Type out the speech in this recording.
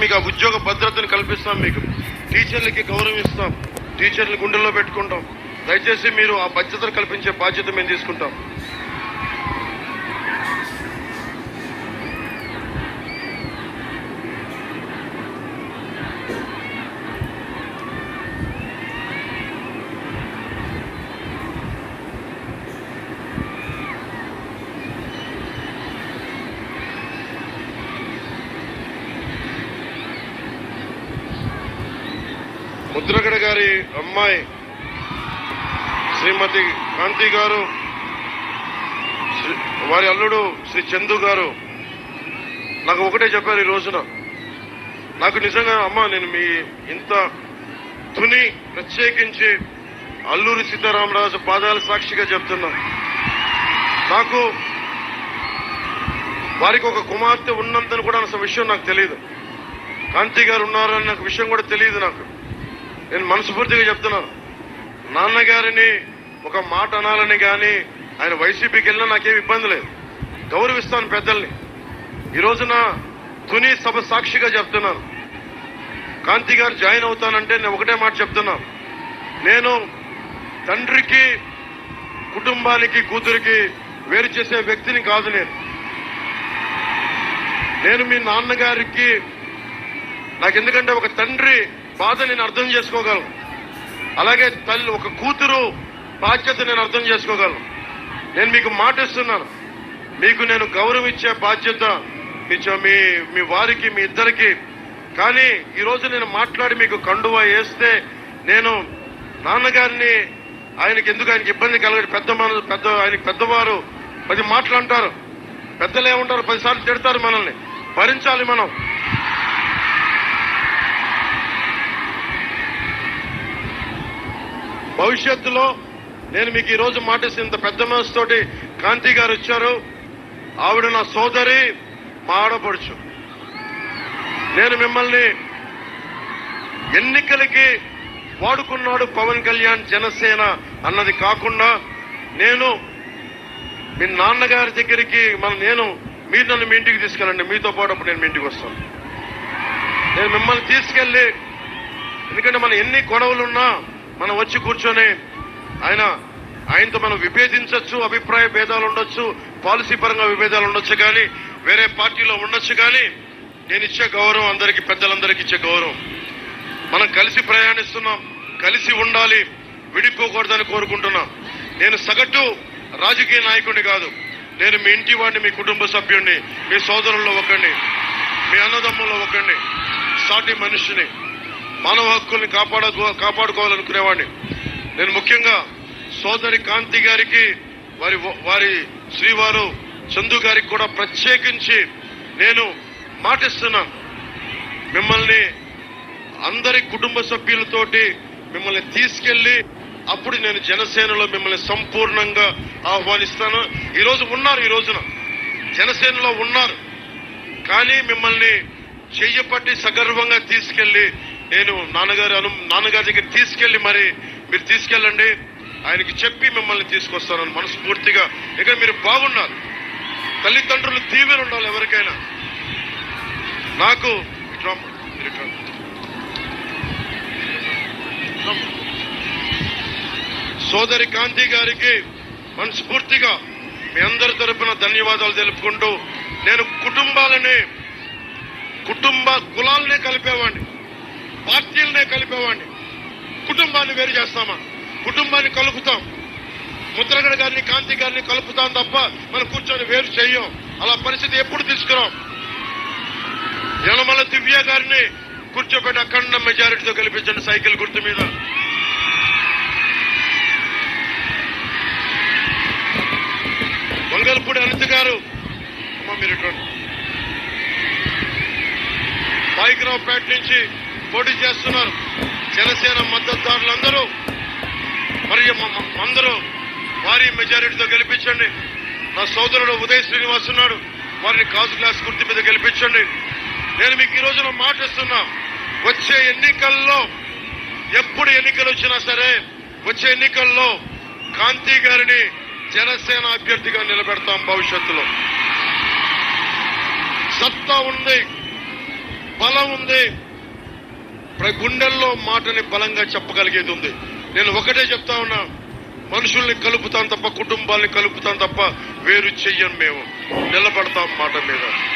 మీకు ఆ ఉద్యోగ భద్రతను కల్పిస్తాం మీకు. టీచర్లకి గౌరవం ఇస్తాం టీచర్లు గుండెల్లో పెట్టుకుంటాం. దయచేసి మీరు ఆ బాధ్యతను కల్పించే బాధ్యత మేము తీసుకుంటాం. ముద్రగడ గారి అమ్మాయి శ్రీమతి కాంతి గారు శ్రీ- వారి అల్లుడు శ్రీ చందు గారు. నాకు ఒకటే చెప్పారు ఈ రోజున. నాకు నిజంగా అమ్మ నేను మీ ఇంత తుని ప్రత్యేకించి అల్లూరి సీతారామరాజు పాదాల సాక్షిగా చెప్తున్నా. నాకు వారికి ఒక కుమార్తె ఉన్నంతని కూడా అసలు విషయం నాకు తెలియదు కాంతి గారు ఉన్నారని నాకు విషయం కూడా తెలియదు నాకు. నేను మనస్ఫూర్తిగా చెప్తున్నాను. నాన్నగారిని ఒక మాట అనాలని కానీ ఆయన వైసీపీకి వెళ్ళినా నాకేం ఇబ్బంది లేదు. గౌరవిస్తాను పెద్దల్ని. ఈరోజున తుని సభ సాక్షిగా చెప్తున్నాను. కాంతి గారు జాయిన్ అవుతానంటే నేను ఒకటే మాట చెప్తున్నాను. నేను తండ్రికి కుటుంబానికి కూతురికి వేరు చేసే వ్యక్తిని కాదు నేను. నేను మీ నాన్నగారికి నాకు ఎందుకంటే ఒక తండ్రి బాధ నేను అర్థం చేసుకోగలను. అలాగే తల్లి ఒక కూతురు బాధ్యత నేను అర్థం చేసుకోగలను. నేను మీకు మాట ఇస్తున్నాను మీకు నేను గౌరవం ఇచ్చే బాధ్యత మీ మీ మీ వారికి మీ ఇద్దరికి. కానీ ఈరోజు నేను మాట్లాడి మీకు కండువా వేస్తే నేను నాన్నగారిని ఆయనకి ఎందుకు ఆయనకి ఇబ్బంది కలగదు పెద్ద మన పెద్ద ఆయనకి పెద్దవారు పది మాటలు అంటారు. పెద్దలు ఏమంటారు? పదిసార్లు తిడతారు మనల్ని. భరించాలి మనం. భవిష్యత్తులో నేను మీకు ఈ రోజు మాటేసి ఇంత పెద్ద మనసుతోటి కాంతి గారు వచ్చారు. ఆవిడ నా సోదరి మా ఆడపడుచు. నేను మిమ్మల్ని ఎన్నికలకి వాడుకున్నాడు పవన్ కళ్యాణ్ జనసేన అన్నది కాకుండా నేను మీ నాన్నగారి దగ్గరికి మన నేను మీరు నన్ను మీ ఇంటికి తీసుకెళ్ళండి. మీతో పాటు అప్పుడు నేను మీ ఇంటికి వస్తాను. నేను మిమ్మల్ని తీసుకెళ్ళి ఎందుకంటే మన ఎన్ని గొడవలున్నా మనం వచ్చి కూర్చొని ఆయన ఆయనతో మనం విభేదించవచ్చు అభిప్రాయ భేదాలు ఉండొచ్చు పాలసీ పరంగా విభేదాలు ఉండొచ్చు కానీ వేరే పార్టీలో ఉండొచ్చు కానీ నేను ఇచ్చే గౌరవం అందరికి పెద్దలందరికీ ఇచ్చే గౌరవం. మనం కలిసి ప్రయాణిస్తున్నాం కలిసి ఉండాలి విడిపోకూడదని కోరుకుంటున్నాం. నేను సగటు రాజకీయ నాయకుడిని కాదు నేను మీ ఇంటి వాడిని మీ కుటుంబ సభ్యుడిని మీ సోదరుల్లో ఒకరిని మీ అన్నదమ్ముల్లో ఒకరిని సాటి మనిషిని. మానవ హక్కుల్ని కాపాడ కాపాడుకోవాలనుకునేవాడిని. నేను ముఖ్యంగా సోదరి కాంతి గారికి వారి వారి శ్రీవారు చందు గారికి కూడా ప్రత్యేకించి నేను మాటిస్తున్నాను. మిమ్మల్ని అందరి కుటుంబ సభ్యులతోటి మిమ్మల్ని తీసుకెళ్ళి అప్పుడు నేను జనసేనలో మిమ్మల్ని సంపూర్ణంగా ఆహ్వానిస్తాను. ఈరోజు ఉన్నారు ఈ రోజున జనసేనలో ఉన్నారు. కానీ మిమ్మల్ని చెయ్యపట్టి సగర్వంగా తీసుకెళ్ళి నేను నాన్నగారు అను నాన్నగారి దగ్గర తీసుకెళ్ళి మరి మీరు తీసుకెళ్ళండి. ఆయనకి చెప్పి మిమ్మల్ని తీసుకొస్తానని మనస్ఫూర్తిగా. ఇక్కడ మీరు బాగున్నారు. తల్లిదండ్రులు దీవెన ఉండాలి ఎవరికైనా. నాకు సోదరి కాంతి గారికి మనస్ఫూర్తిగా మీ అందరి తరపున ధన్యవాదాలు తెలుపుకుంటూ నేను కుటుంబాలని కుటుంబ కులాలనే కలిపేవాడిని పార్టీలనే కుటుంబాన్ని వేరు చేస్తామా? కుటుంబాన్ని కలుపుతాం. ముద్రగడ గారిని కాంతి గారిని కలుపుతాం తప్ప మనం కూర్చొని వేరు చెయ్యం. అలా పరిస్థితి ఎప్పుడు తీసుకురాం? యనమల దివ్య గారిని కూర్చోబెట్టి అఖండ మెజారిటీతో గెలిపించండి సైకిల్ గుర్తు మీద. మంగళపూడి అనిత గారు అమ్మ మీరు ఇటువంటి పాయికరావుపేట నుంచి పోటీ చేస్తున్నారు. జనసేన మద్దతుదారులందరూ మరియు అందరూ భారీ మెజారిటీతో గెలిపించండి. నా సోదరుడు ఉదయ్ శ్రీనివాస్ ఉన్నాడు. వారిని కాజు గ్లాస్ గుర్తు మీద గెలిపించండి. నేను మీకు ఈ రోజున మాట వచ్చే ఎన్నికల్లో ఎప్పుడు ఎన్నికలు వచ్చినా సరే వచ్చే ఎన్నికల్లో కాంతి గారిని జనసేన అభ్యర్థిగా నిలబెడతాం భవిష్యత్తులో. సత్తా ఉంది బలం ఉంది గుండెల్లో మాటని బలంగా చెప్పగలిగేది ఉంది. నేను ఒకటే చెప్తా ఉన్నా మనుషుల్ని కలుపుతాం తప్ప కుటుంబాల్ని కలుపుతాం తప్ప వేరు చెయ్యం మేము. నిలబడతాం మాట మీద.